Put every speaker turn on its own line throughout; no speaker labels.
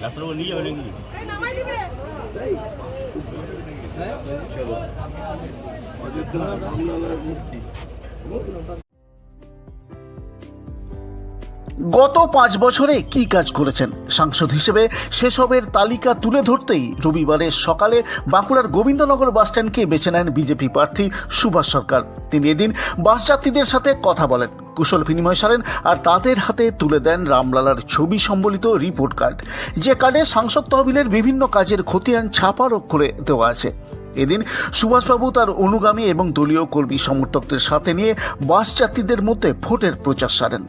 ডাক্তারবাবু নিয়ে যাবে নাকি
গত পাঁচ বছরে কি কাজ করেছেন? সাংসদ হিসেবে সেসবের তালিকা তুলে ধরতেই রবিবারের সকালে বাঁকুড়ার গোবিন্দনগর বাসস্ট্যান্ডকে বেছে নেন বিজেপি প্রার্থী সুভাষ সরকার। তিনি এদিন বাস যাত্রীদের সাথে কথা বলেন। কুশল বিনিময় সারেন আর তাদের হাতে তুলে দেন রামলালার ছবি সম্বলিত রিপোর্ট কার্ড। যে কার্ডে সাংসদ তহবিলের বিভিন্ন কাজের খতিয়ান ছাপার অক্ষরে দেওয়া আছে। এদিন সুভাষবাবু তার অনুগামী এবং দলীয় কর্মী সমর্থকদের সাথে নিয়ে বাস যাত্রীদের মধ্যে ভোটের প্রচার সারেন।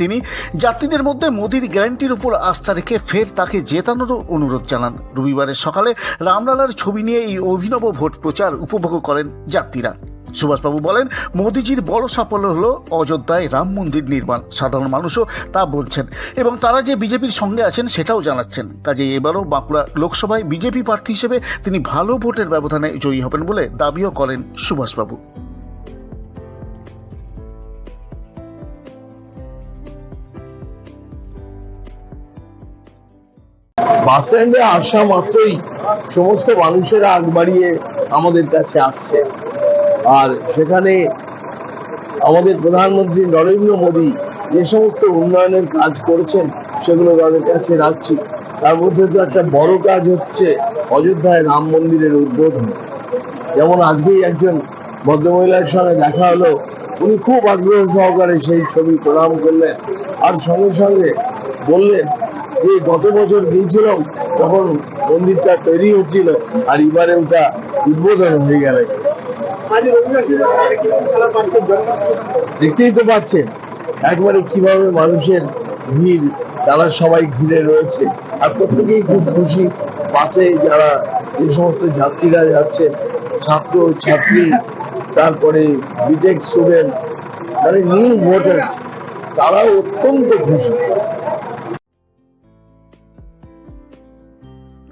তিনি যাত্রীদের মধ্যে মোদির গ্যারান্টির উপর আস্থা রেখে ফের তাকে জেতানোরও অনুরোধ জানান। রবিবারের সকালে রামলালার ছবি নিয়ে এই অভিনব ভোট প্রচার উপভোগ করেন যাত্রীরা। সুভাষবাবু বলেন, মোদিজির বড় সাফল্য হল অযোধ্যায় রাম মন্দির নির্মাণ। সাধারণ মানুষও তা বলছেন এবং তারা যে বিজেপির সঙ্গে আছেন সেটাও জানাচ্ছেন। কাজে এবারও বাঁকুড়া লোকসভায় বিজেপি প্রার্থী হিসেবে তিনি ভালো ভোটের ব্যবধানে জয়ী হবেন বলে দাবিও করেন সুভাষবাবু।
বাস স্ট্যান্ডে আসা মাত্রই সমস্ত মানুষেরা আগ বাড়িয়ে আমাদের কাছে আসছে। আর সেখানে আমাদের প্রধানমন্ত্রী নরেন্দ্র মোদী যে সমস্ত উন্নয়নের কাজ করেছেন সেগুলো তাদের কাছে রাখছি। তার মধ্যে তো একটা বড় কাজ হচ্ছে অযোধ্যায় রাম মন্দিরের উদ্বোধন। যেমন আজকেই একজন ভদ্রমহিলার সঙ্গে দেখা হলো, উনি খুব আগ্রহ সহকারে সেই ছবি প্রণাম করলেন। আর সঙ্গে সঙ্গে বললেন যে গত বছর গিয়েছিলাম, তখন মন্দিরটা তৈরি হচ্ছিল আর এবারে ওটা উদ্বোধন হয়ে গেল। দেখতেই তো পাচ্ছেন, একবারে কীভাবে মানুষের ভিড়, তারা সবাই ঘিরে রয়েছে। আর প্রত্যেকেই খুব খুশি বাসে যারা যে সমস্ত যাত্রীরা যাচ্ছে ছাত্র, ছাত্রী, তারপরে বিটেক স্টুডেন্ট মানে নিউ ভোটার্স তারাও অত্যন্ত খুশি।